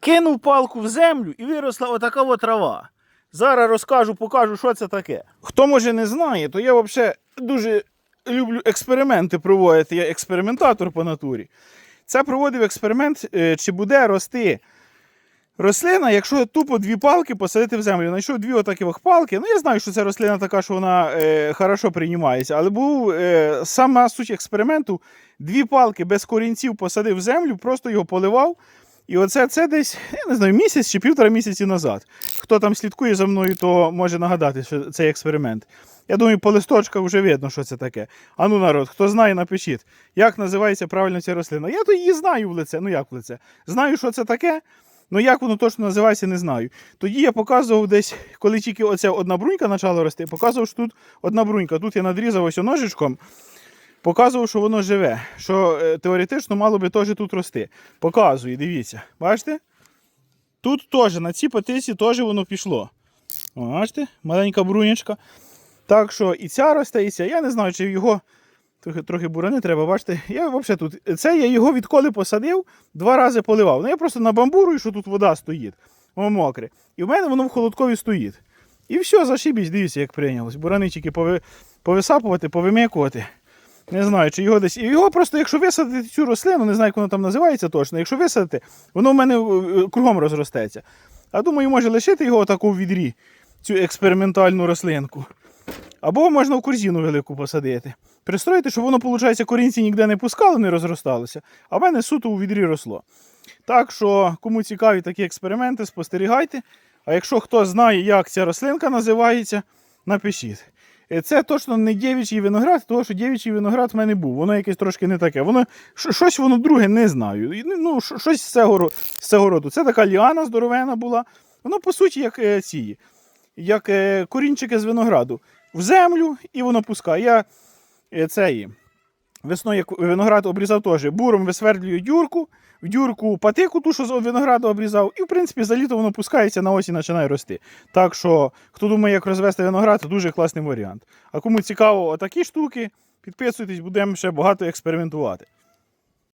Кинув палку в землю і виросла отака от трава. Зараз розкажу, покажу, що це таке. Хто може не знає, то я взагалі дуже люблю експерименти проводити. Я експериментатор по натурі. Це проводив експеримент, е, чи буде рости рослина, якщо тупо дві палки посадити в землю. Знайшов дві отаких палки. Ну, я знаю, що це рослина така, що вона е, хорошо приймається, але був е, сама суть експерименту: дві палки без корінців посадив в землю, просто його поливав. І оце це десь, я не знаю, місяць чи півтора місяці назад. Хто там слідкує за мною, то може нагадати, що цей експеримент. Я думаю, по листочках вже видно, що це таке. А ну, народ, хто знає, напишіть, як називається правильно ця рослина. Я то її знаю в лице. Ну як в лице? Знаю, що це таке. Ну як воно точно називається, не знаю. Тоді я показував десь, коли тільки оця одна брунька почала рости, показував, що тут одна брунька. Тут я надрізав ось ножичком, показував, що воно живе, що е, теоретично мало би теж тут рости. Показую, дивіться. Бачите? Тут теж на цій патиці теж воно пішло. Бачите? Маленька брунячка. Так що і ця росте, і ця. Я не знаю, чи його трохи, трохи бурани треба, бачите. Я взагалі тут. Це я його відколи посадив, два рази поливав. Ну я просто набамбурую, що тут вода стоїть. Воно мокре. І в мене воно в холодкові стоїть. І все, зашибісь, дивіться, як прийнялось. Бураничики пови... повисапувати, повимикувати. Не знаю, чи його десь. І його просто, якщо висадити цю рослину, не знаю, як воно там називається точно, якщо висадити, воно в мене е, кругом розростеться. А думаю, може лишити його отаку в відрі, цю експериментальну рослинку. Або можна в корзину велику посадити. Пристроїти, щоб воно, виходить, корінці ніде не пускало, не розросталося, а в мене суто у відрі росло. Так що, кому цікаві такі експерименти, спостерігайте. А якщо хто знає, як ця рослинка називається, напишіть. Е, Це точно не дівчий виноград, тому що дівчий виноград в мене був. Воно якесь трошки не таке. Воно щось воно друге не знаю. Ну, щось з цього, з цього роду. Це така ліана здоровена була. Воно, по суті, як е, ці, як е, корінчики з винограду. В землю і воно пускає. Я цей, весною як виноград обрізав теж. Буром висвердлюю дюрку, в дюрку патику, ту, що з винограду обрізав, і в принципі за літо воно пускається на осінь починає рости. Так що, хто думає, як розвести виноград, це дуже класний варіант. А кому цікаво такі штуки, підписуйтесь, будемо ще багато експериментувати.